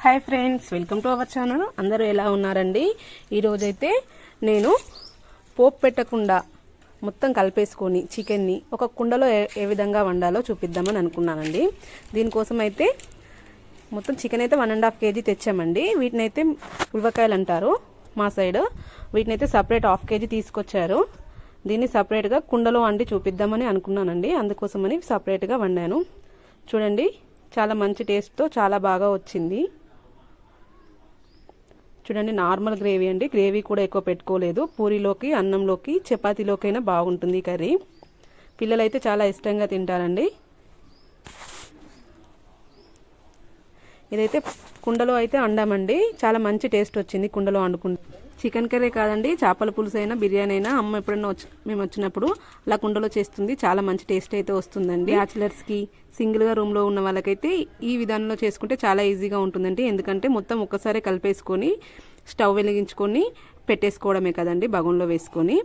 Hi friends welcome to our channel. అందరూ ఎలా ఉన్నారండి? ఈరోజైతే నేను పోపు పెట్టకుండా మొత్తం కలిపేసుకొని చికెన్ని ఒక కుండలో ఏ ఏ విధంగా వండాలో చూపిద్దామని అనుకున్నానండి. దీనికోసం అయితే మొత్తం చికెన్ అయితే వన్ అండ్ హాఫ్ కేజీ తెచ్చామండి. వీటిని అయితే ఉల్వకాయలు అంటారు మా సైడ్. వీటిని అయితే సపరేట్ హాఫ్ కేజీ తీసుకొచ్చారు. దీన్ని సపరేట్గా కుండలో వండి చూపిద్దామని అనుకున్నానండి. అందుకోసమని సపరేట్గా వండాను. చూడండి చాలా మంచి టేస్ట్తో చాలా బాగా వచ్చింది. చూడండి నార్మల్ గ్రేవీ అండి. గ్రేవీ కూడా ఎక్కువ పెట్టుకోలేదు. పూరిలోకి అన్నంలోకి చపాతీలోకైనా బాగుంటుంది కర్రీ. పిల్లలైతే చాలా ఇష్టంగా తింటారండి. ఇదైతే కుండలో అయితే అండామండి. చాలా మంచి టేస్ట్ వచ్చింది కుండలో వండుకుంటే చికెన్ కర్రీ కాదండి చేపల పులుసు అయినా బిర్యానీ అయినా అమ్మ ఎప్పుడైనా వచ్చి మేము వచ్చినప్పుడు అలా కుండలో చేస్తుంది. చాలా మంచి టేస్ట్ అయితే వస్తుందండి. బ్యాచిలర్స్కి సింగిల్గా రూమ్లో ఉన్న వాళ్ళకైతే ఈ విధానంలో చేసుకుంటే చాలా ఈజీగా ఉంటుందండి. ఎందుకంటే మొత్తం ఒక్కసారి కలిపేసుకొని స్టవ్ వెలిగించుకొని పెట్టేసుకోవడమే కదండి బగోన్లో వేసుకొని.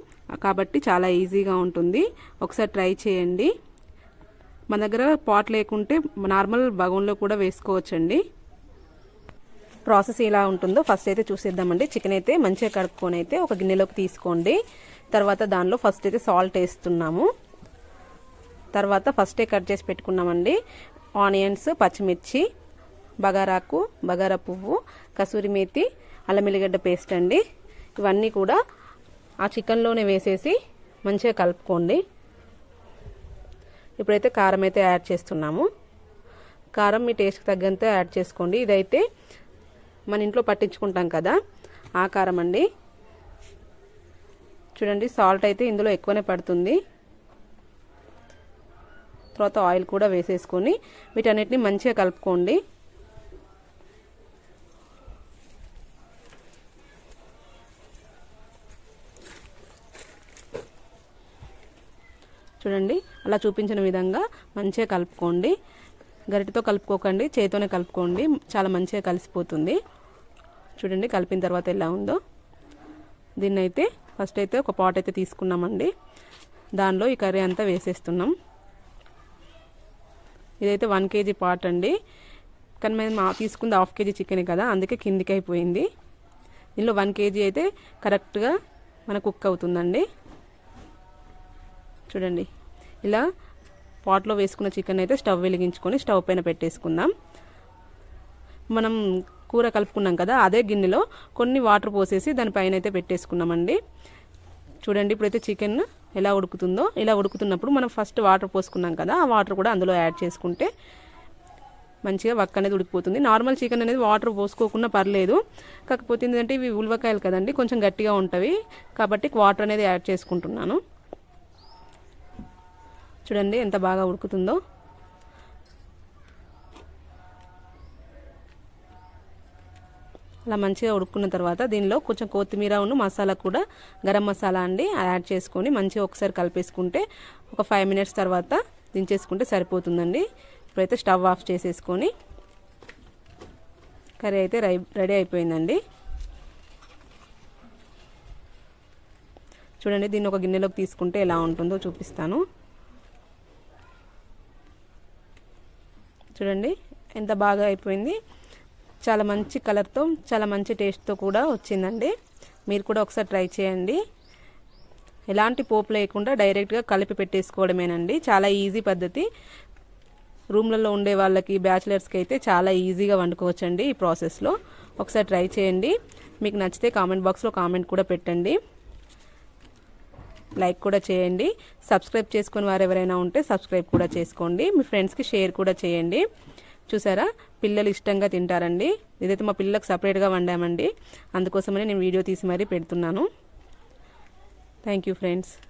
కాబట్టి చాలా ఈజీగా ఉంటుంది. ఒకసారి ట్రై చేయండి. మన దగ్గర పాట్ లేకుంటే నార్మల్ బగోన్లో కూడా వేసుకోవచ్చండి. ప్రాసెస్ ఎలా ఉంటుందో ఫస్ట్ అయితే చూసేద్దామండి. చికెన్ అయితే మంచిగా కడుక్కొని అయితే ఒక గిన్నెలోకి తీసుకోండి. తర్వాత దానిలో ఫస్ట్ అయితే సాల్ట్ వేస్తున్నాము. తర్వాత ఫస్టే కట్ చేసి పెట్టుకున్నామండి. ఆనియన్స్ పచ్చిమిర్చి బగారాకు బగారా పువ్వు కసూరి మేతి అల్లమిల్లిగడ్డ పేస్ట్ అండి. ఇవన్నీ కూడా ఆ చికెన్లోనే వేసేసి మంచిగా కలుపుకోండి. ఇప్పుడైతే కారం అయితే యాడ్ చేస్తున్నాము. కారం మీ టేస్ట్కి తగ్గంతే యాడ్ చేసుకోండి. ఇదైతే మన ఇంట్లో పట్టించుకుంటాం కదా. ఆ కారం అండి. చూడండి సాల్ట్ అయితే ఇందులో ఎక్కువనే పడుతుంది. తర్వాత ఆయిల్ కూడా వేసేసుకొని వీటన్నిటిని మంచిగా కలుపుకోండి. చూడండి అలా చూపించిన విధంగా మంచిగా కలుపుకోండి. గరిటతో కలుపుకోకండి చేతితోనే కలుపుకోండి చాలా మంచిగా కలిసిపోతుంది. చూడండి కలిపిన తర్వాత ఎలా ఉందో. దీన్ని అయితే ఫస్ట్ అయితే ఒక పాట్ అయితే తీసుకున్నామండి. దానిలో ఈ కర్రీ అంతా వేసేస్తున్నాం. ఇదైతే వన్ కేజీ పాట్ అండి. కానీ మేము తీసుకుంది హాఫ్ కేజీ చికెన్ కదా అందుకే కిందికి అయిపోయింది. దీనిలో వన్ కేజీ అయితే కరెక్ట్గా మన కుక్ అవుతుందండి. చూడండి ఇలా పాట్లో వేసుకున్న చికెన్ అయితే స్టవ్ వెలిగించుకొని స్టవ్ పైన పెట్టేసుకుందాం. మనం కూర కలుపుకున్నాం కదా అదే గిన్నెలో కొన్ని వాటర్ పోసేసి దానిపైన అయితే పెట్టేసుకున్నామండి. చూడండి ఇప్పుడైతే చికెన్ ఎలా ఉడుకుతుందో. ఇలా ఉడుకుతున్నప్పుడు మనం ఫస్ట్ వాటర్ పోసుకున్నాం కదా ఆ వాటర్ కూడా అందులో యాడ్ చేసుకుంటే మంచిగా వక్క అనేది ఉడికిపోతుంది. నార్మల్ చికెన్ అనేది వాటర్ పోసుకోకుండా పర్లేదు. కాకపోతే ఏంటంటే ఇవి ఉల్వకాయలు కదండి కొంచెం గట్టిగా ఉంటవి. కాబట్టి వాటర్ అనేది యాడ్ చేసుకుంటున్నాను. చూడండి ఎంత బాగా ఉడుకుతుందో. అలా మంచిగా ఉడుకున్న తర్వాత దీనిలో కొంచెం కొత్తిమీర ఉన్న మసాలా కూడా గరం మసాలా అండి యాడ్ చేసుకొని మంచిగా ఒకసారి కలిపేసుకుంటే ఒక ఫైవ్ మినిట్స్ తర్వాత దించేసుకుంటే సరిపోతుందండి. ఇప్పుడైతే స్టవ్ ఆఫ్ చేసేసుకొని కర్రీ అయితే రై రెడీ అయిపోయిందండి. చూడండి దీన్ని ఒక గిన్నెలోకి తీసుకుంటే ఎలా ఉంటుందో చూపిస్తాను. చూడండి ఎంత బాగా అయిపోయింది. చాలా మంచి కలర్తో చాలా మంచి టేస్ట్తో కూడా వచ్చిందండి. మీరు కూడా ఒకసారి ట్రై చేయండి. ఎలాంటి పోపు లేకుండా డైరెక్ట్గా కలిపి పెట్టేసుకోవడమేనండి. చాలా ఈజీ పద్ధతి. రూమ్లలో ఉండే వాళ్ళకి బ్యాచిలర్స్కి అయితే చాలా ఈజీగా వండుకోవచ్చండి ఈ ప్రాసెస్లో ఒకసారి ట్రై చేయండి. మీకు నచ్చితే కామెంట్ బాక్స్లో కామెంట్ కూడా పెట్టండి. లైక్ కూడా చేయండి. సబ్స్క్రైబ్ చేసుకుని వారు ఎవరైనా ఉంటే సబ్స్క్రైబ్ కూడా చేసుకోండి. మీ ఫ్రెండ్స్కి షేర్ కూడా చేయండి. చూసారా? పిల్లలు ఇష్టంగా తింటారండి. ఇదైతే మా పిల్లలకు సపరేట్గా వండామండి. అందుకోసమనే నేను వీడియో తీసి మరీ పెడుతున్నాను. Thank you friends.